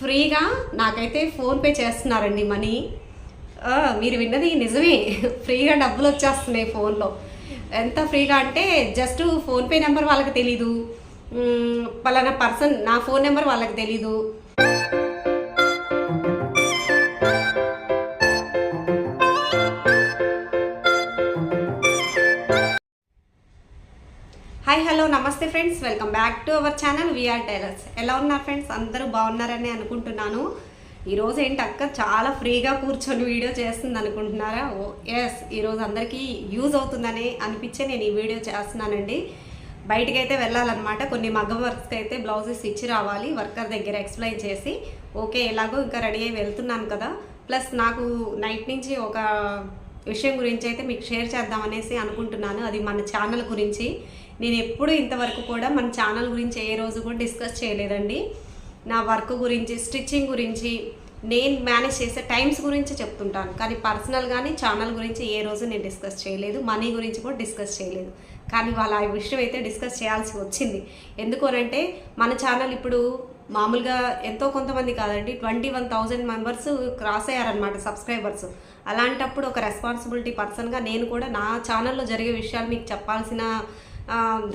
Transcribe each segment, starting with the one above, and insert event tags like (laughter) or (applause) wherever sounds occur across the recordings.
ఫ్రీగా నాకైతే ఫోన్పే చేస్తున్నారండి మనీ. మీరు విన్నది నిజమే. ఫ్రీగా డబ్బులు వచ్చేస్తున్నాయి ఫోన్లో. ఎంత ఫ్రీగా అంటే జస్ట్ ఫోన్పే నెంబర్ వాళ్ళకి తెలీదు. పలానా పర్సన్ నా ఫోన్ నెంబర్ వాళ్ళకి తెలీదు. హాయ్ హలో నమస్తే friends. Welcome back to our channel VR tailors. ఎలా ఉన్నారు ఫ్రెండ్స్? అందరూ బాగున్నారని అనుకుంటున్నాను. ఈరోజు ఏంటి అక్క? చాలా ఫ్రీగా కూర్చొని వీడియో చేస్తుంది అనుకుంటున్నారా? ఓ ఎస్ ఈరోజు అందరికీ యూజ్ అవుతుందని అనిపించే నేను ఈ వీడియో చేస్తున్నానండి. బయటికి అయితే వెళ్ళాలన్నమాట. కొన్ని మగ్గం వర్క్స్కి అయితే బ్లౌజెస్ ఇచ్చి రావాలి. వర్కర్ దగ్గర ఎక్స్ప్లెయిన్ చేసి ఓకే ఎలాగో ఇంకా రెడీ అయ్యి వెళ్తున్నాను కదా. ప్లస్ నాకు నైట్ నుంచి ఒక విషయం గురించి అయితే మీకు షేర్ చేద్దామనేసి అనుకుంటున్నాను. అది మన ఛానల్ గురించి. నేను ఎప్పుడు ఇంతవరకు కూడా మన ఛానల్ గురించి ఏ రోజు కూడా డిస్కస్ చేయలేదండి. నా వర్క్ గురించి స్టిచ్చింగ్ గురించి నేను మేనేజ్ చేసే టైమ్స్ గురించి చెప్తుంటాను. కానీ పర్సనల్ కానీ ఛానల్ గురించి ఏ రోజు నేను డిస్కస్ చేయలేదు. మనీ గురించి కూడా డిస్కస్ చేయలేదు. కానీ వాళ్ళ ఆ విషయం అయితే డిస్కస్ చేయాల్సి వచ్చింది. ఎందుకనంటే మన ఛానల్ ఇప్పుడు మామూలుగా ఎంతో కొంతమంది కాదండి. Twenty one thousand members cross అయ్యారనమాట subscribers అలాంటప్పుడు ఒక రెస్పాన్సిబిలిటీ పర్సన్గా నేను కూడా నా ఛానల్లో జరిగే విషయాలు మీకు చెప్పాల్సిన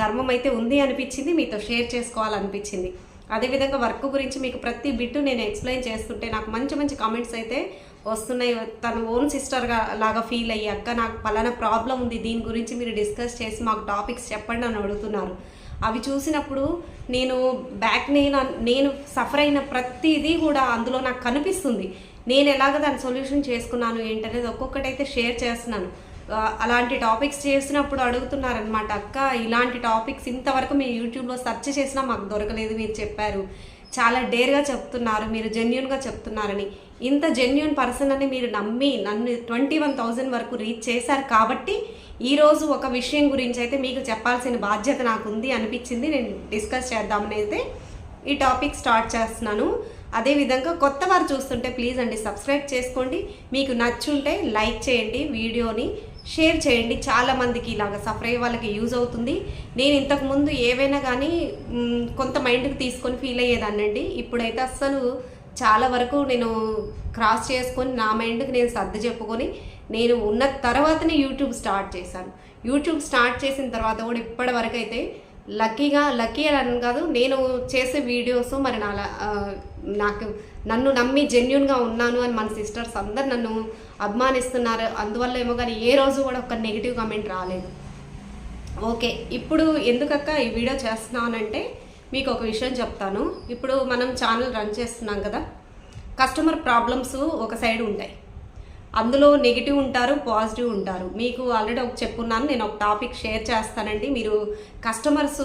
ధర్మం అయితే ఉంది అనిపించింది మీతో షేర్ చేసుకోవాలనిపించింది. అదేవిధంగా వర్క్ గురించి మీకు ప్రతి బిట్టు నేను ఎక్స్ప్లెయిన్ చేస్తుంటే నాకు మంచి మంచి కామెంట్స్ అయితే వస్తున్నాయి. తన ఓన్ సిస్టర్గా లాగా ఫీల్ అయ్యి అక్క నాకు పలానా ప్రాబ్లం ఉంది దీని గురించి మీరు డిస్కస్ చేసి మాకు టాపిక్స్ చెప్పండి అని అడుగుతున్నారు. అవి చూసినప్పుడు నేను బ్యాక్ నేను నేను సఫర్ అయిన ప్రతిదీ కూడా అందులో నాకు కనిపిస్తుంది. నేను ఎలాగ దాని సొల్యూషన్ చేసుకున్నాను ఏంటనేది ఒక్కొక్కటైతే షేర్ చేస్తున్నాను. అలాంటి టాపిక్స్ చేసినప్పుడు అడుగుతున్నారనమాట అక్క ఇలాంటి టాపిక్స్ ఇంతవరకు మీ యూట్యూబ్లో సెర్చ్ చేసినా మాకు దొరకలేదు మీరు చెప్పారు. చాలా డేర్గా చెప్తున్నారు మీరు జెన్యున్గా చెప్తున్నారని. ఇంత జెన్యున్ పర్సన్ అని మీరు నమ్మి నన్ను ట్వంటీ వన్ థౌజండ్ వరకు రీచ్ చేశారు కాబట్టి ఈరోజు ఒక విషయం గురించి అయితే మీకు చెప్పాల్సిన బాధ్యత నాకు ఉంది అనిపించింది. నేను డిస్కస్ చేద్దామని అయితే ఈ టాపిక్ స్టార్ట్ చేస్తున్నాను. అదేవిధంగా కొత్త వారు చూస్తుంటే ప్లీజ్ అండి సబ్స్క్రైబ్ చేసుకోండి. మీకు నచ్చుంటే లైక్ చేయండి వీడియోని. షేర్ చేయండి. చాలామందికి ఇలాగ సఫర్ అయ్యే వాళ్ళకి యూజ్ అవుతుంది. నేను ఇంతకుముందు ఏవైనా కానీ కొంత మైండ్కి తీసుకొని ఫీల్ అయ్యేదాన్నండి. ఇప్పుడైతే అస్సలు చాలా వరకు నేను క్రాస్ చేసుకొని నా మైండ్కి నేను సర్ది చెప్పుకొని నేను ఉన్న తర్వాతనే యూట్యూబ్ స్టార్ట్ చేశాను. యూట్యూబ్ స్టార్ట్ చేసిన తర్వాత కూడా ఇప్పటి వరకు అయితే లక్కీగా లక్కీ అని కాదు నేను చేసే వీడియోస్ మరి నా నాకు నన్ను నమ్మి జెన్యున్గా ఉన్నాను అని మన సిస్టర్స్ అందరు నన్ను అభిమానిస్తున్నారు. అందువల్ల ఏమో కానీ ఏ రోజు కూడా ఒక నెగిటివ్ కామెంట్ రాలేదు. ఓకే ఇప్పుడు ఎందుకక్క ఈ వీడియో చేస్తున్నానంటే మీకు ఒక విషయం చెప్తాను. ఇప్పుడు మనం ఛానల్ రన్ చేస్తున్నాం కదా కస్టమర్ ప్రాబ్లమ్స్ ఒక సైడ్ ఉంటాయి. అందులో నెగిటివ్ ఉంటారు పాజిటివ్ ఉంటారు. మీకు ఆల్రెడీ ఒక చెప్పున్నాను నేను ఒక టాపిక్ షేర్ చేస్తానండి. మీరు కస్టమర్స్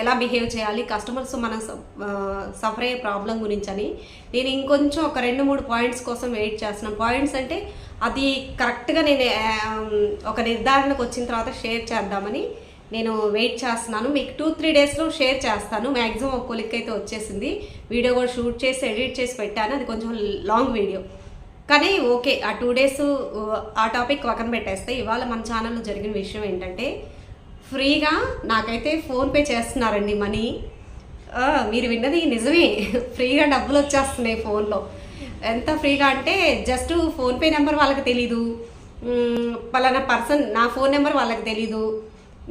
ఎలా బిహేవ్ చేయాలి కస్టమర్స్ మన సఫర్ అయ్యే ప్రాబ్లం గురించి అని నేను ఇంకొంచెం ఒక రెండు మూడు పాయింట్స్ కోసం వెయిట్ చేస్తున్నాను. పాయింట్స్ అంటే అది కరెక్ట్గా నేను ఒక నిర్ధారణకు వచ్చిన తర్వాత షేర్ చేద్దామని నేను వెయిట్ చేస్తున్నాను. మీకు టూ త్రీ డేస్లో షేర్ చేస్తాను. మ్యాక్సిమం ఒక కొలిక్ అయితే వచ్చేసింది. వీడియో కూడా షూట్ చేసి ఎడిట్ చేసి పెట్టాను. అది కొంచెం లాంగ్ వీడియో కానీ ఓకే ఆ టూ డేస్ ఆ టాపిక్ పక్కన పెట్టేస్తే ఇవాళ మన ఛానల్లో జరిగిన విషయం ఏంటంటే ఫ్రీగా నాకైతే ఫోన్పే చేస్తున్నారండి మనీ. మీరు విన్నది నిజమే. (laughs) ఫ్రీగా డబ్బులు వచ్చేస్తున్నాయి ఫోన్లో. ఎంత ఫ్రీగా అంటే జస్ట్ ఫోన్పే నెంబర్ వాళ్ళకి తెలీదు. పలానా పర్సన్ నా ఫోన్ నెంబర్ వాళ్ళకి తెలీదు.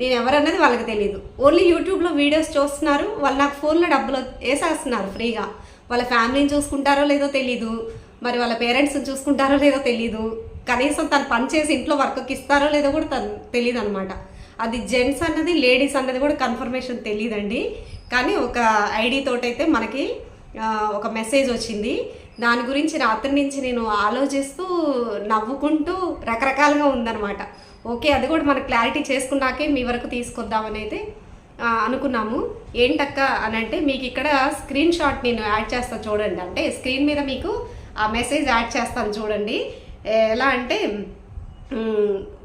నేను ఎవరన్నది వాళ్ళకి తెలియదు ఓన్లీ యూట్యూబ్లో వీడియోస్ చూస్తున్నారు. వాళ్ళు నాకు ఫోన్లో డబ్బులు వేసేస్తున్నారు ఫ్రీగా. వాళ్ళ ఫ్యామిలీని చూసుకుంటారో లేదో తెలీదు. మరి వాళ్ళ పేరెంట్స్ని చూసుకుంటారో లేదో తెలీదు. కనీసం తను పని చేసి ఇంట్లో వర్క్కి ఇస్తారో లేదో కూడా తను తెలియదు అనమాట అది జెంట్స్ అన్నది లేడీస్ అన్నది కూడా కన్ఫర్మేషన్ తెలియదండి కానీ ఒక ఐడి తోటైతే మనకి ఒక మెసేజ్ వచ్చింది. దాని గురించి రాత్రి నుంచి నేను ఆలోచిస్తూ నవ్వుకుంటూ రకరకాలుగా ఉందన్నమాట. ఓకే అది కూడా మన క్లారిటీ చేసుకున్నాకే మీ వరకు తీసుకొద్దామని అయితే అనుకున్నాము. ఏంటక్క అని అంటే మీకు ఇక్కడ స్క్రీన్ షాట్ నేను యాడ్ చేస్తాను చూడండి. అంటే స్క్రీన్ మీద మీకు ఆ మెసేజ్ యాడ్ చేస్తాను చూడండి. ఎలా అంటే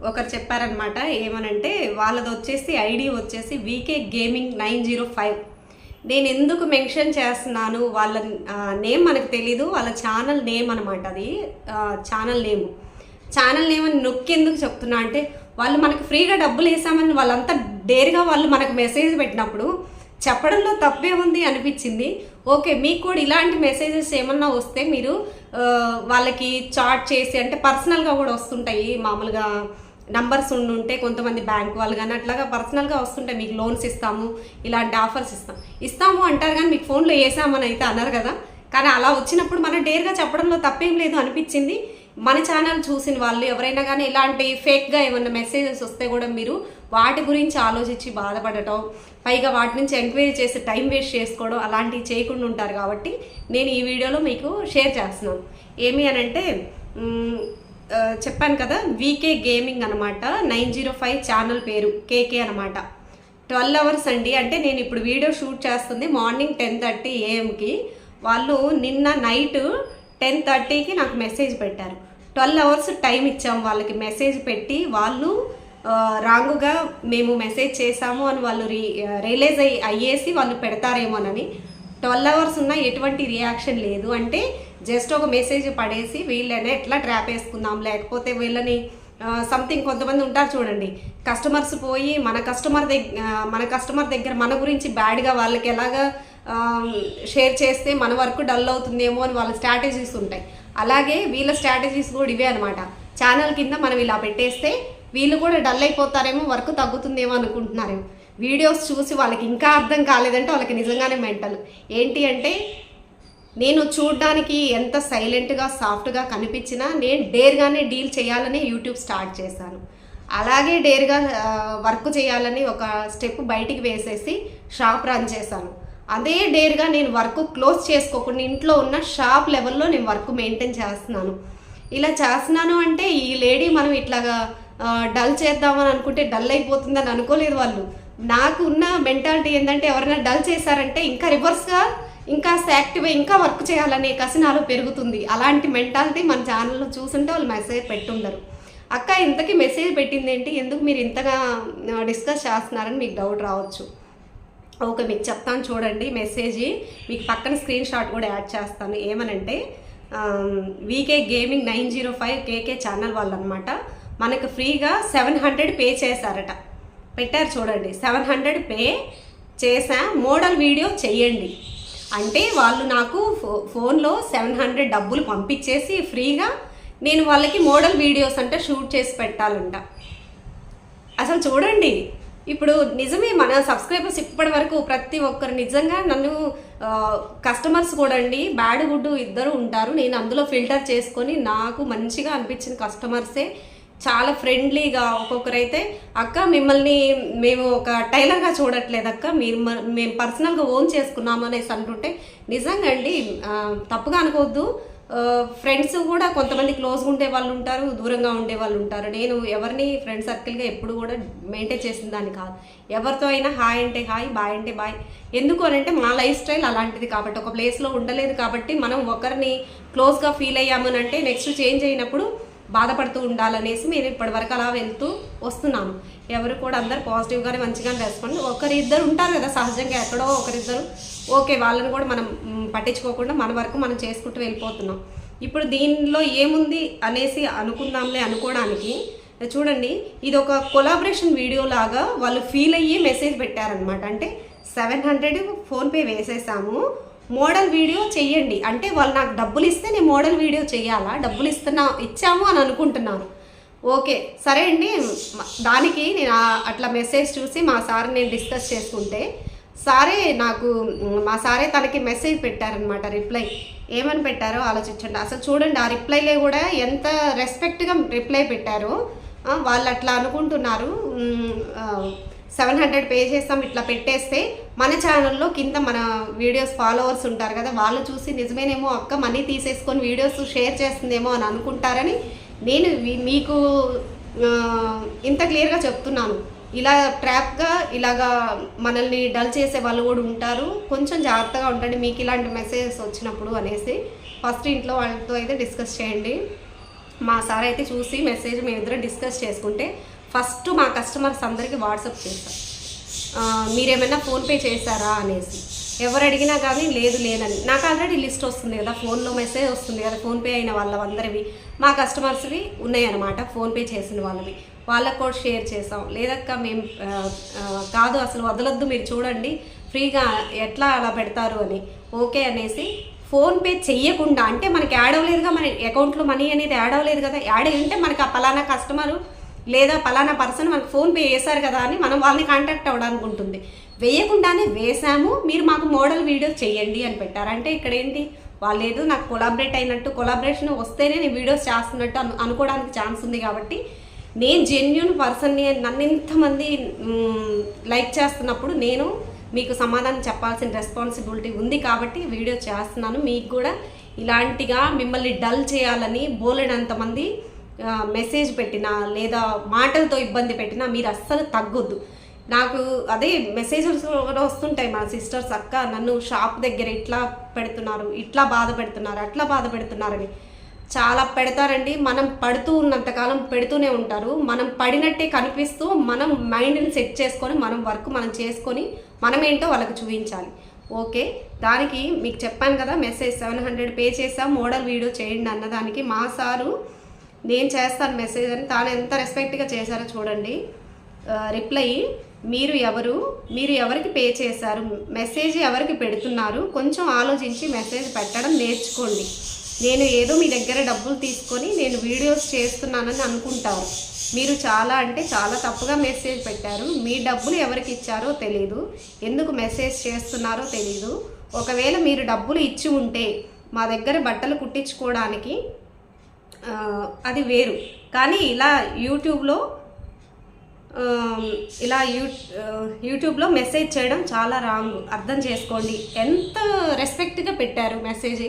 ఒకరు చెప్పారనమాట ఏమనంటే వాళ్ళది వచ్చేసి ఐడి వచ్చేసి VK gaming nine zero five. నేను ఎందుకు మెన్షన్ చేస్తున్నాను? వాళ్ళ నేమ్ మనకు తెలీదు. వాళ్ళ ఛానల్ నేమ్ అనమాట అది. ఛానల్ నేమ్ ఛానల్ నేమ్ అని నొక్కేందుకు చెప్తున్నా? అంటే వాళ్ళు మనకు ఫ్రీగా డబ్బులు వేసామని వాళ్ళంతా డేర్గా వాళ్ళు మనకు మెసేజ్ పెట్టినప్పుడు చెప్పడంలో తప్పే ఉంది అనిపించింది. ఓకే మీకు కూడా ఇలాంటి మెసేజెస్ ఏమన్నా వస్తే మీరు వాళ్ళకి చాట్ చేసి అంటే పర్సనల్గా కూడా వస్తుంటాయి మామూలుగా నంబర్స్ ఉండుంటే కొంతమంది బ్యాంక్ వాళ్ళు కానీ అట్లాగా పర్సనల్గా వస్తుంటాయి. మీకు లోన్స్ ఇస్తాము ఇలాంటి ఆఫర్స్ ఇస్తాం. ఇస్తాము అంటారు కానీ మీకు ఫోన్లో వేసామని అయితే అన్నారు కదా. కానీ అలా వచ్చినప్పుడు మనం డేర్గా చెప్పడంలో తప్పేం లేదు అనిపించింది. మన ఛానల్ చూసిన వాళ్ళు ఎవరైనా కానీ ఇలాంటి ఫేక్గా ఏమన్నా మెసేజెస్ వస్తే కూడా మీరు వాటి గురించి ఆలోచించి బాధపడటం పైగా వాటి నుంచి ఎంక్వైరీ చేసి టైం వేస్ట్ చేసుకోవడం అలాంటివి చేయకుండా ఉంటారు కాబట్టి నేను ఈ వీడియోలో మీకు షేర్ చేస్తున్నాను. ఏమి అని అంటే చెప్పాను కదా వీకే గేమింగ్ అనమాట నైన్ జీరో ఫైవ్ ఛానల్ పేరు కేకే అనమాట ట్వెల్వ్ అవర్స్ అండి అంటే నేను ఇప్పుడు వీడియో షూట్ చేస్తుంది మార్నింగ్ టెన్ థర్టీ ఏఎంకి వాళ్ళు నిన్న నైట్ టెన్ థర్టీకి నాకు మెసేజ్ పెట్టారు. ట్వెల్వ్ అవర్స్ టైం ఇచ్చాం వాళ్ళకి మెసేజ్ పెట్టి వాళ్ళు రాంగుగా మేము మెసేజ్ చేసాము అని వాళ్ళు రీ రియలైజ్ అయ్యి అయ్యేసి వాళ్ళు పెడతారేమోనని ట్వెల్వ్ అవర్స్ ఉన్నా ఎటువంటి రియాక్షన్ లేదు. అంటే జస్ట్ ఒక మెసేజ్ పడేసి వీళ్ళనే ఎట్లా ట్రాప్ వేసుకుందాం లేకపోతే వీళ్ళని సంథింగ్ కొంతమంది ఉంటారు చూడండి. కస్టమర్స్ పోయి మన కస్టమర్ దగ్గర మన కస్టమర్ దగ్గర మన గురించి బ్యాడ్గా వాళ్ళకి ఎలాగా షేర్ చేస్తే మన వర్క్ డల్ అవుతుందేమో అని వాళ్ళ స్ట్రాటజీస్ ఉంటాయి. అలాగే వీళ్ళ స్ట్రాటజీస్ కూడా ఇవే అనమాట ఛానల్ కింద మనం ఇలా పెట్టేస్తే వీళ్ళు కూడా డల్ అయిపోతారేమో వర్క్ తగ్గుతుందేమో అనుకుంటున్నారేమో వీడియోస్ చూసి వాళ్ళకి ఇంకా అర్థం కాలేదంటే వాళ్ళకి నిజంగానే మెంటల్. ఏంటి అంటే నేను చూడ్డానికి ఎంత సైలెంట్గా సాఫ్ట్గా కనిపించినా నేను డేర్గానే డీల్ చేయాలని యూట్యూబ్ స్టార్ట్ చేశాను. అలాగే డేర్గా వర్క్ చేయాలని ఒక స్టెప్ బయటికి వేసేసి షాప్ రన్ చేశాను. అదే డేర్గా నేను వర్క్ క్లోజ్ చేసుకోకుండా ఇంట్లో ఉన్న షాప్ లెవెల్లో నేను వర్క్ మెయింటైన్ చేస్తున్నాను. ఇలా చేస్తున్నాను అంటే ఈ లేడీ మనం ఇట్లాగా డల్ చేద్దామని అనుకుంటే డల్ అయిపోతుందని అనుకోలేదు వాళ్ళు. నాకు ఉన్న మెంటాలిటీ ఏంటంటే ఎవరైనా డల్ చేశారంటే ఇంకా రివర్స్గా ఇంకా యాక్టివ్ ఇంకా వర్క్ చేయాలనే కసి నాలో పెరుగుతుంది. అలాంటి మెంటాలిటీ మన ఛానల్లో చూసుంటే వాళ్ళు మెసేజ్ పెట్టుండరు. అక్క ఇంతకీ మెసేజ్ పెట్టింది ఏంటి ఎందుకు మీరు ఇంతగా డిస్కస్ చేస్తున్నారని మీకు డౌట్ రావచ్చు. ఓకే మీకు చెప్తాను చూడండి మెసేజ్ మీకు పక్కన స్క్రీన్ షాట్ కూడా యాడ్ చేస్తాను. ఏమనంటే VK gaming nine zero five KK channel వాళ్ళు అనమాట మనకు ఫ్రీగా సెవెన్ హండ్రెడ్ పే చేశారట. పెట్టారు చూడండి. సెవెన్ హండ్రెడ్ పే చేసా మోడల్ వీడియో చెయ్యండి అంటే వాళ్ళు నాకు ఫో ఫోన్లో సెవెన్ హండ్రెడ్ డబ్బులు పంపించేసి ఫ్రీగా నేను వాళ్ళకి మోడల్ వీడియోస్ అంటే షూట్ చేసి పెట్టాలంట. అసలు చూడండి. ఇప్పుడు నిజమే మన సబ్స్క్రైబర్స్ ఇప్పటి వరకు ప్రతి ఒక్కరు నిజంగా నన్ను కస్టమర్స్ కూడా అండి బ్యాడ్ గుడ్ ఇద్దరు ఉంటారు. నేను అందులో ఫిల్టర్ చేసుకొని నాకు మంచిగా అనిపించిన కస్టమర్సే చాలా ఫ్రెండ్లీగా ఒక్కొక్కరైతే అక్క మిమ్మల్ని మేము ఒక టైలర్గా చూడట్లేదు అక్క మీరు మ- మేము పర్సనల్గా ఓన్ చేసుకున్నాము అనేసి అంటుంటే నిజంగా అండి తప్పుగా అనుకోవద్దు. ఫ్రెండ్స్ కూడా కొంతమంది క్లోజ్గా ఉండే వాళ్ళు ఉంటారు దూరంగా ఉండే వాళ్ళు ఉంటారు. నేను ఎవరిని ఫ్రెండ్ సర్కిల్గా ఎప్పుడు కూడా మెయింటైన్ చేసిన దాన్ని కాదు. ఎవరితో అయినా హాయ్ అంటే హాయ్ బాయ్ అంటే బాయ్ ఎందుకు అని అంటే మా లైఫ్ స్టైల్ అలాంటిది కాబట్టి ఒక ప్లేస్లో ఉండలేదు కాబట్టి మనం ఒకరిని క్లోజ్గా ఫీల్ అయ్యామని అంటే నెక్స్ట్ చేంజ్ అయినప్పుడు బాధపడుతూ ఉండాలనేసి నేను ఇప్పటివరకు అలా వెళ్తూ వస్తున్నాను. ఎవరు కూడా అందరు పాజిటివ్గానే మంచిగానే రెస్పాండ్. ఒకరిద్దరు ఉంటారు కదా సహజంగా ఎక్కడో ఒకరిద్దరు ఓకే వాళ్ళని కూడా మనం పట్టించుకోకుండా మన వరకు మనం చేసుకుంటూ వెళ్ళిపోతున్నాం. ఇప్పుడు దీనిలో ఏముంది అనేసి అనుకుందాంలే అనుకోవడానికి చూడండి ఇది ఒక కొలాబరేషన్ వీడియో లాగా వాళ్ళు ఫీల్ అయ్యి మెసేజ్ పెట్టారనమాట అంటే సెవెన్ హండ్రెడ్ ఫోన్పే వేసేసాము. మోడల్ వీడియో చెయ్యండి. అంటే వాళ్ళు నాకు డబ్బులు ఇస్తే నేను మోడల్ వీడియో చెయ్యాలా? డబ్బులు ఇస్తున్నా ఇచ్చాము అని అనుకుంటున్నాను ఓకే సరే అండి దానికి నేను అట్లా మెసేజ్ చూసి మా సార్ నేను డిస్కస్ చేసుకుంటే సారే నాకు మా సారే తనకి మెసేజ్ పెట్టారనమాట రిప్లై. ఏమని పెట్టారో ఆలోచించండి. అసలు చూడండి ఆ రిప్లైలో కూడా ఎంత రెస్పెక్ట్గా రిప్లై పెట్టారో వాళ్ళు అట్లా అనుకుంటున్నారు. సెవెన్ హండ్రెడ్ పే చేస్తాం ఇట్లా పెట్టేస్తే మన ఛానల్లో కింద మన వీడియోస్ ఫాలోవర్స్ ఉంటారు కదా వాళ్ళు చూసి నిజమేనేమో అక్క మనీ తీసేసుకొని వీడియోస్ షేర్ చేస్తుందేమో అని అనుకుంటారని నేను మీకు ఇంత క్లియర్గా చెప్తున్నాను. ఇలా ట్రాప్గా ఇలాగా మనల్ని డల్ చేసే వాళ్ళు కూడా ఉంటారు. కొంచెం జాగ్రత్తగా ఉండండి. మీకు ఇలాంటి మెసేజెస్ వచ్చినప్పుడు అనేసి ఫస్ట్ ఇంట్లో వాళ్ళతో అయితే డిస్కస్ చేయండి. మా సార్ అయితే చూసి మెసేజ్ మేమిద్దరం డిస్కస్ చేసుకుంటే ఫస్ట్ మా కస్టమర్స్ అందరికీ వాట్సాప్ చేస్తాం మీరేమైనా ఫోన్పే చేశారా అనేసి. ఎవరు అడిగినా కానీ లేదు లేదని. నాకు ఆల్రెడీ లిస్ట్ వస్తుంది కదా. ఫోన్లో మెసేజ్ వస్తుంది కదా. ఫోన్పే అయిన వాళ్ళ అందరివి. మా కస్టమర్స్వి ఉన్నాయన్నమాట. ఫోన్పే చేసిన వాళ్ళవి. వాళ్ళకు కూడా షేర్ చేసాం. లేదక్క మేము కాదు అసలు వదలొద్దు మీరు చూడండి. ఫ్రీగా ఎట్లా అలా పెడతారు అని. ఓకే అనేసి ఫోన్పే చెయ్యకుండా అంటే మనకి యాడ్ అవ్వలేదుగా మన అకౌంట్లో మనీ అనేది యాడ్ అవ్వలేదు కదా యాడ్ అయ్యి ఉంటే మనకి ఆ పలానా కస్టమరు లేదా పలానా పర్సన్ మనకు ఫోన్పే వేశారు కదా అని మనం వాళ్ళని కాంటాక్ట్ అవ్వడానికి ఉంటుంది. వేయకుండానే వేసాము మీరు మాకు మోడల్ వీడియో చేయండి అని పెట్టారు. అంటే ఇక్కడ ఏంటి? వాళ్ళు ఏదో నాకు కొలాబరేట్ అయినట్టు కొలాబరేషన్ వస్తేనే నేను వీడియోస్ చేస్తున్నట్టు అను అనుకోవడానికి ఛాన్స్ ఉంది కాబట్టి నేను జెన్యున్ పర్సన్ని నన్ను ఇంతమంది లైక్ చేస్తున్నప్పుడు నేను మీకు సమాధానం చెప్పాల్సిన రెస్పాన్సిబిలిటీ ఉంది కాబట్టి వీడియో చేస్తున్నాను. మీకు కూడా ఇలాంటిగా మిమ్మల్ని డల్ చేయాలని బోలెడంతమంది మెసేజ్ పెట్టినా లేదా మాటలతో ఇబ్బంది పెట్టినా మీరు అస్సలు తగ్గొద్దు. నాకు అదే మెసేజెస్ కూడా వస్తుంటాయి మా సిస్టర్స్ అక్క నన్ను షాప్ దగ్గర ఇట్లా పెడుతున్నారు ఇట్లా బాధ పెడుతున్నారు అట్లా బాధ పెడుతున్నారని. చాలా పెడతారండి. మనం పడుతూ ఉన్నంతకాలం పెడుతూనే ఉంటారు. మనం పడినట్టే కనిపిస్తూ మనం మైండ్ని సెట్ చేసుకొని మనం వర్క్ మనం చేసుకొని మనం ఏంటో వాళ్ళకి చూపించాలి. ఓకే? దానికి మీకు చెప్పాను కదా మెసేజ్ సెవెన్ హండ్రెడ్ పే చేసాం మోడల్ వీడియో చేయండి అన్నదానికి మా సారు నేను చేస్తాను మెసేజ్ అని తాను ఎంత రెస్పెక్ట్గా చేశారో చూడండి. రిప్లై మీరు ఎవరు మీరు ఎవరికి పే చేశారు మెసేజ్ ఎవరికి పెడుతున్నారు కొంచెం ఆలోచించి మెసేజ్ పెట్టడం నేర్చుకోండి. నేను ఏదో మీ దగ్గర డబ్బులు తీసుకొని నేను వీడియోస్ చేస్తున్నానని అనుకుంటారు. మీరు చాలా అంటే చాలా తప్పుగా మెసేజ్ పెట్టారు. మీ డబ్బులు ఎవరికి ఇచ్చారో తెలియదు ఎందుకు మెసేజ్ చేస్తున్నారో తెలియదు ఒకవేళ మీరు డబ్బులు ఇచ్చి ఉంటే మా దగ్గర బట్టలు కుట్టించుకోవడానికి అది వేరు. కానీ ఇలా యూట్యూబ్లో ఇలా యూ యూట్యూబ్లో మెసేజ్ చేయడం చాలా రాంగ్. అర్థం చేసుకోండి. ఎంత రెస్పెక్ట్గా పెట్టారు మెసేజ్.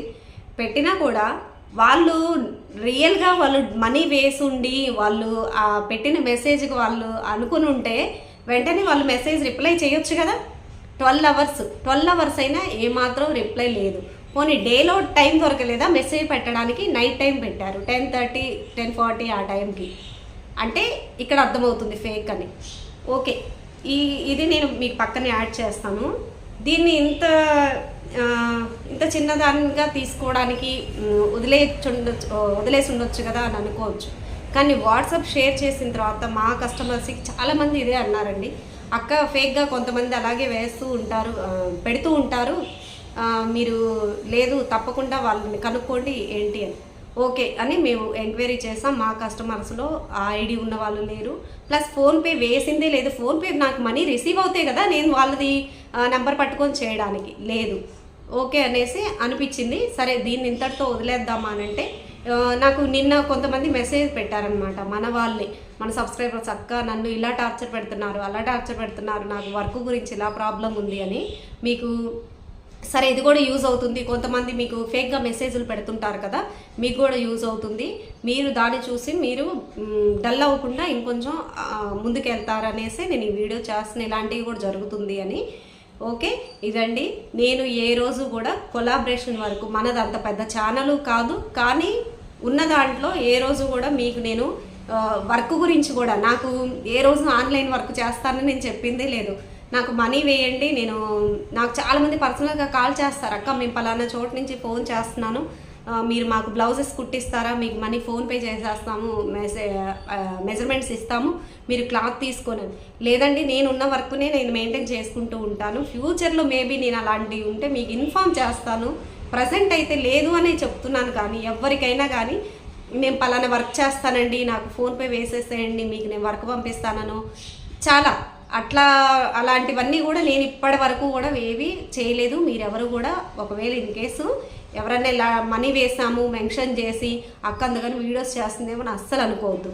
పెట్టినా కూడా వాళ్ళు రియల్గా వాళ్ళు మనీ వేసుండి వాళ్ళు ఆ పెట్టిన మెసేజ్కి వాళ్ళు అనుకుని ఉంటే వెంటనే వాళ్ళు మెసేజ్ రిప్లై చేయొచ్చు కదా? Twelve hours. ట్వెల్వ్ అవర్స్ అయినా ఏమాత్రం రిప్లై లేదు. పోనీ డేలో టైం దొరకలేదా మెసేజ్ పెట్టడానికి? నైట్ టైం పెట్టారు. టెన్ థర్టీ టెన్ ఫార్టీ ఆ టైంకి. అంటే ఇక్కడ అర్థమవుతుంది ఫేక్ అని. ఓకే. ఈ ఇది నేను మీకు పక్కనే యాడ్ చేస్తాను. దీన్ని ఇంత ఇంత చిన్నదానిగా తీసుకోవడానికి మ్, వదిలేసి ఉండొచ్చు కదా అని అనుకోవచ్చు. కానీ వాట్సాప్ షేర్ చేసిన తర్వాత మా కస్టమర్స్కి చాలామంది ఇదే అన్నారండి. అక్క ఫేక్గా కొంతమంది అలాగే వేస్తూ ఉంటారు పెడుతూ ఉంటారు. మీరు లేదు తప్పకుండా వాళ్ళని కనుక్కోండి ఏంటి అని. ఓకే అని మేము ఎంక్వైరీ చేసాం. మా కస్టమర్స్లో ఆ ఐడి ఉన్న వాళ్ళు లేరు. ప్లస్ ఫోన్పే వేసిందే లేదు. ఫోన్పే నాకు మనీ రిసీవ్ అవుతాయి కదా నేను వాళ్ళది నెంబర్ పట్టుకొని చేయడానికి. లేదు. ఓకే అనేసి అనిపించింది. సరే దీన్ని ఇంతటితో వదిలేద్దామా అని అంటే నాకు నిన్న కొంతమంది మెసేజ్ పెట్టారనమాట మన వాళ్ళే మన సబ్స్క్రైబర్స్ అక్క నన్ను ఇలా టార్చర్ పెడుతున్నారు అలా టార్చర్ పెడుతున్నారు నాకు వర్క్ గురించి ఇలా ప్రాబ్లం ఉంది అని మీకు సరే ఇది కూడా యూజ్ అవుతుంది. కొంతమంది మీకు ఫేక్గా మెసేజ్లు పెడుతుంటారు కదా మీకు కూడా యూజ్ అవుతుంది. మీరు దాన్ని చూసి మీరు డల్ అవ్వకుండా ఇంకొంచెం ముందుకెళ్తారనేసి నేను ఈ వీడియో చేస్తున్న. ఇలాంటివి కూడా జరుగుతుంది అని ఓకే? ఇదండి. నేను ఏ రోజు కూడా కొలాబరేషన్ వరకు మనది అంత పెద్ద ఛానల్ కాదు. కానీ ఉన్న దాంట్లో ఏ రోజు కూడా మీకు నేను వర్క్ గురించి కూడా నాకు ఏ రోజు ఆన్లైన్ వర్క్ చేస్తానని నేను చెప్పిందే లేదు. నాకు మనీ వేయండి. నేను నాకు చాలామంది పర్సనల్గా కాల్ చేస్తారు. అక్క మేము పలానా చోటు నుంచి ఫోన్ చేస్తున్నాను. మీరు మాకు బ్లౌజెస్ కుట్టిస్తారా మీకు మనీ ఫోన్పే చేసేస్తాము మెసే మెజర్మెంట్స్ ఇస్తాము మీరు క్లాత్ తీసుకొని లేదండి నేను ఉన్న వర్క్నే నేను మెయింటైన్ చేసుకుంటూ ఉంటాను. ఫ్యూచర్లో మేబీ నేను అలాంటివి ఉంటే మీకు ఇన్ఫామ్ చేస్తాను. ప్రజెంట్ అయితే లేదు అనే చెప్తున్నాను కానీ ఎవరికైనా కానీ నేను పలానా వర్క్ చేస్తానండి నాకు ఫోన్పే వేసేసేయండి మీకు నేను వర్క్ పంపిస్తానను. చాలా. అట్లా అలాంటివన్నీ కూడా నేను ఇప్పటి వరకు కూడా ఏవి చేయలేదు. మీరెవరు కూడా ఒకవేళ ఇన్ కేసు ఎవరైనా ఇలా మనీ వేసాము మెన్షన్ చేసి అక్క అందుకని వీడియోస్ చేస్తుందేమో అని అస్సలు అనుకోవద్దు.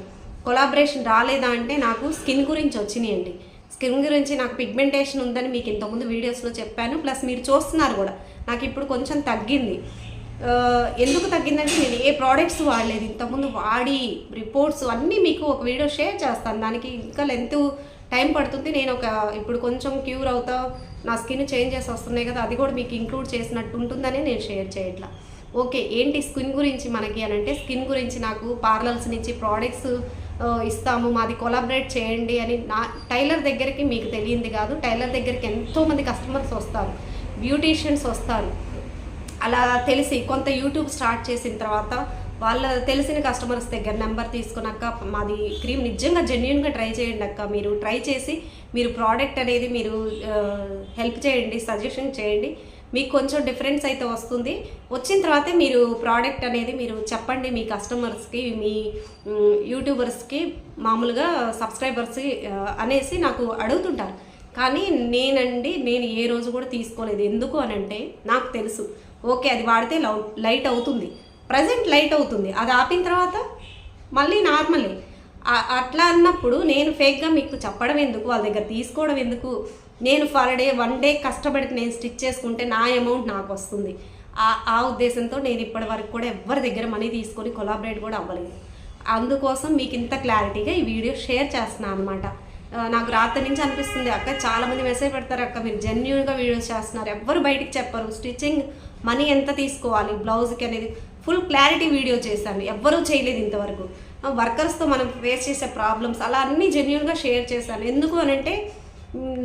కొలాబరేషన్ రాలేదా అంటే నాకు స్కిన్ గురించి వచ్చినాయండి. స్కిన్ గురించి నాకు పిగ్మెంటేషన్ ఉందని మీకు ఇంతకుముందు వీడియోస్లో చెప్పాను. ప్లస్ మీరు చూస్తున్నారు కూడా నాకు ఇప్పుడు కొంచెం తగ్గింది. ఎందుకు తగ్గిందంటే నేను ఏ ప్రోడక్ట్స్ వాడలేదు. ఇంతకుముందు వాడి రిపోర్ట్స్ అన్నీ మీకు ఒక వీడియో షేర్ చేస్తాను. దానికి ఇంకా లెంత్ టైం పడుతుంది. నేను ఒక ఇప్పుడు కొంచెం క్యూర్ అవుతా నా స్కిన్ చేంజెస్ వస్తున్నాయి కదా అది కూడా మీకు ఇంక్లూడ్ చేసినట్టు ఉంటుందని నేను షేర్ చేయట్లా. ఓకే ఏంటి స్కిన్ గురించి మనకి అని అంటే స్కిన్ గురించి నాకు పార్లర్స్ నుంచి ప్రోడక్ట్స్ ఇస్తాము మాది కొలాబరేట్ చేయండి అని నా టైలర్ దగ్గరికి మీకు తెలియంది కాదు టైలర్ దగ్గరికి ఎంతోమంది కస్టమర్స్ వస్తారు బ్యూటీషియన్స్ వస్తారు. అలా తెలిసి కొంత యూట్యూబ్ స్టార్ట్ చేసిన తర్వాత వాళ్ళ తెలిసిన కస్టమర్స్ దగ్గర నెంబర్ తీసుకున్నాక మాది క్రీమ్ నిజంగా జెన్యున్గా ట్రై చేయండి అక్క. మీరు ట్రై చేసి మీరు ప్రోడక్ట్ అనేది మీరు హెల్ప్ చేయండి సజెషన్ చేయండి. మీకు కొంచెం డిఫరెన్స్ అయితే వస్తుంది. వచ్చిన తర్వాతే మీరు ప్రోడక్ట్ అనేది మీరు చెప్పండి మీ కస్టమర్స్కి మీ యూట్యూబర్స్కి మామూలుగా సబ్స్క్రైబర్స్ అనేసి నాకు అడుగుతుంటారు. కానీ నేనండి నేను ఏ రోజు కూడా తీసుకోలేదు. ఎందుకు అని అంటే నాకు తెలుసు. ఓకే అది వాడితే లైట్ అవుతుంది. ప్రజెంట్ లైట్ అవుతుంది. అది ఆపిన తర్వాత మళ్ళీ నార్మలే అట్లా అన్నప్పుడు నేను ఫేక్గా మీకు చెప్పడం ఎందుకు వాళ్ళ దగ్గర తీసుకోవడం ఎందుకు? నేను ఫర్ డే వన్ డే కష్టపడి నేను స్టిచ్ చేసుకుంటే నా అమౌంట్ నాకు వస్తుంది. ఆ ఆ ఉద్దేశంతో నేను ఇప్పటి వరకు కూడా ఎవరి దగ్గర మనీ తీసుకొని కొలాబరేట్ కూడా అవ్వలేదు. అందుకోసం మీకు ఇంత క్లారిటీగా ఈ వీడియో షేర్ చేస్తున్నాను అనమాట నాకు రాత్రి నుంచి అనిపిస్తుంది అక్క చాలా మంది మెసేజ్ పెడతారు అక్క మీరు జెన్యున్గా వీడియోస్ చేస్తున్నారు. ఎవ్వరు బయటికి చెప్పరు. స్టిచ్చింగ్ మనీ ఎంత తీసుకోవాలి? బ్లౌజ్కి అనేది ఫుల్ క్లారిటీ వీడియో చేశాను. ఎవ్వరూ చేయలేదు ఇంతవరకు. వర్కర్స్తో మనం ఫేస్ చేసే ప్రాబ్లమ్స్ అలా అన్నీ జెన్యున్గా షేర్ చేశాను. ఎందుకు అని అంటే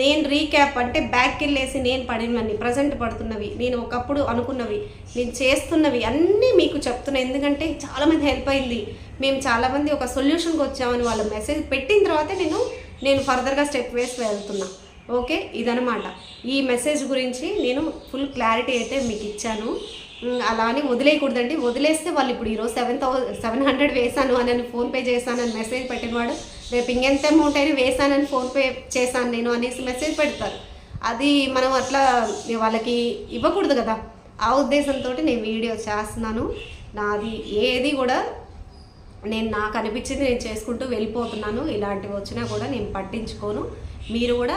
నేను రీక్యాప్ అంటే బ్యాక్కి వెళ్ళేసి నేను పడినవన్నీ ప్రజెంట్ పడుతున్నవి నేను ఒకప్పుడు అనుకున్నవి నేను చేస్తున్నవి అన్నీ మీకు చెప్తున్నాను ఎందుకంటే చాలామంది హెల్ప్ అయింది. మేము చాలామంది ఒక సొల్యూషన్కి వచ్చామని వాళ్ళ మెసేజ్ పెట్టిన తర్వాతే నేను నేను ఫర్దర్గా స్టెప్ వేసి వెళ్తున్నా. ఓకే ఇదనమాట ఈ మెసేజ్ గురించి నేను ఫుల్ క్లారిటీ అయితే మీకు ఇచ్చాను. అలా అని వదిలేయకూడదండి. వదిలేస్తే వాళ్ళు ఇప్పుడు ఈరోజు సెవెన్ థౌ సెవెన్ హండ్రెడ్ వేసాను అని అని ఫోన్పే చేశానని మెసేజ్ పెట్టినవాడు రేపు ఇంకెంత అమౌంట్ అయినా వేసానని ఫోన్పే చేశాను నేను అనేసి మెసేజ్ పెడతారు. అది మనం అట్లా వాళ్ళకి ఇవ్వకూడదు కదా. ఆ ఉద్దేశంతో నేను వీడియో చేస్తున్నాను. నాది ఏది కూడా నేను నాకు అనిపించింది నేను చేసుకుంటూ వెళ్ళిపోతున్నాను. ఇలాంటివి వచ్చినా కూడా నేను పట్టించుకోను. మీరు కూడా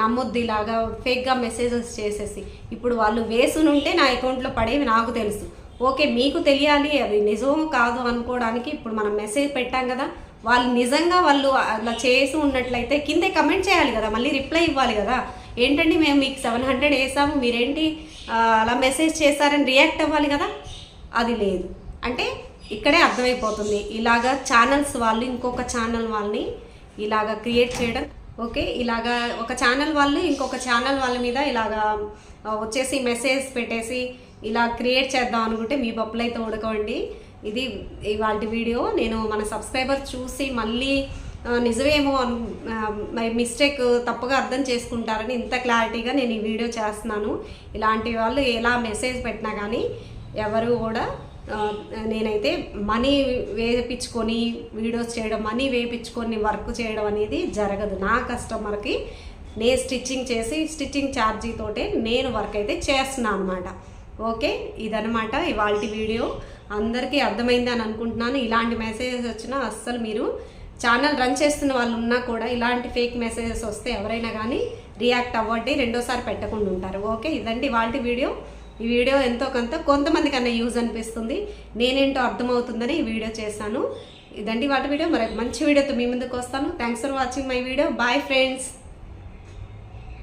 నమ్మొద్దు ఇలాగా ఫేక్గా మెసేజెస్ చేసేసి. ఇప్పుడు వాళ్ళు వేసునుంటే నా అకౌంట్లో పడేవి నాకు తెలుసు. ఓకే మీకు తెలియాలి అది నిజం కాదు అనుకోవడానికి ఇప్పుడు మనం మెసేజ్ పెట్టాం కదా వాళ్ళు నిజంగా వాళ్ళు అలా చేసి ఉన్నట్లయితే కిందే కమెంట్ చేయాలి కదా మళ్ళీ రిప్లై ఇవ్వాలి కదా. ఏంటండి మేము మీకు సెవెన్ హండ్రెడ్ వేసాము మీరేంటి అలా మెసేజ్ చేశారని రియాక్ట్ అవ్వాలి కదా? అది లేదు. అంటే ఇక్కడే అర్థమైపోతుంది. ఇలాగా ఛానల్స్ వాళ్ళు ఇంకొక ఛానల్ వాళ్ళని ఇలాగా క్రియేట్ చేయడం ఓకే ఇలాగా ఒక ఛానల్ వాళ్ళు ఇంకొక ఛానల్ వాళ్ళ మీద ఇలాగా వచ్చేసి మెసేజ్ పెట్టేసి ఇలా క్రియేట్ చేద్దాం అనుకుంటే మీ పప్పులు అయితే ఉడకండి ఇది ఇవాళ వీడియో. నేను మన సబ్స్క్రైబర్ చూసి మళ్ళీ నిజమేమో మై మిస్టేక్ తప్పుగా అర్థం చేసుకుంటారని ఇంత క్లారిటీగా నేను ఈ వీడియో చేస్తున్నాను. ఇలాంటి వాళ్ళు ఎలా మెసేజ్ పెట్టినా కానీ ఎవరు కూడా నేనైతే మనీ వేపించుకొని వీడియోస్ చేయడం మనీ వేపించుకొని వర్క్ చేయడం అనేది జరగదు. నా కస్టమర్కి నేను స్టిచ్చింగ్ చేసి స్టిచ్చింగ్ ఛార్జీతోటే నేను వర్క్ అయితే చేస్తున్నాను అనమాట ఓకే? ఇదనమాట ఇవాళ వీడియో. అందరికీ అర్థమైంది అని అనుకుంటున్నాను. ఇలాంటి మెసేజెస్ వచ్చినా అస్సలు మీరు ఛానల్ రన్ చేస్తున్న వాళ్ళు ఉన్నా కూడా ఇలాంటి ఫేక్ మెసేజెస్ వస్తే ఎవరైనా కానీ రియాక్ట్ అవ్వండి రెండోసారి పెట్టకుండా ఉంటారు. ఓకే? ఇదండి వాళ్ళ వీడియో. ఈ వీడియో ఎంతో కొంత కొంతమంది కన్నా యూజ్ అనిపిస్తుంది. నేనేంటో అర్థమవుతుందని ఈ వీడియో చేశాను. ఇదండి వాటి వీడియో. మరి మంచి వీడియోతో మీ ముందుకు వస్తాను. Thanks for watching my video bye friends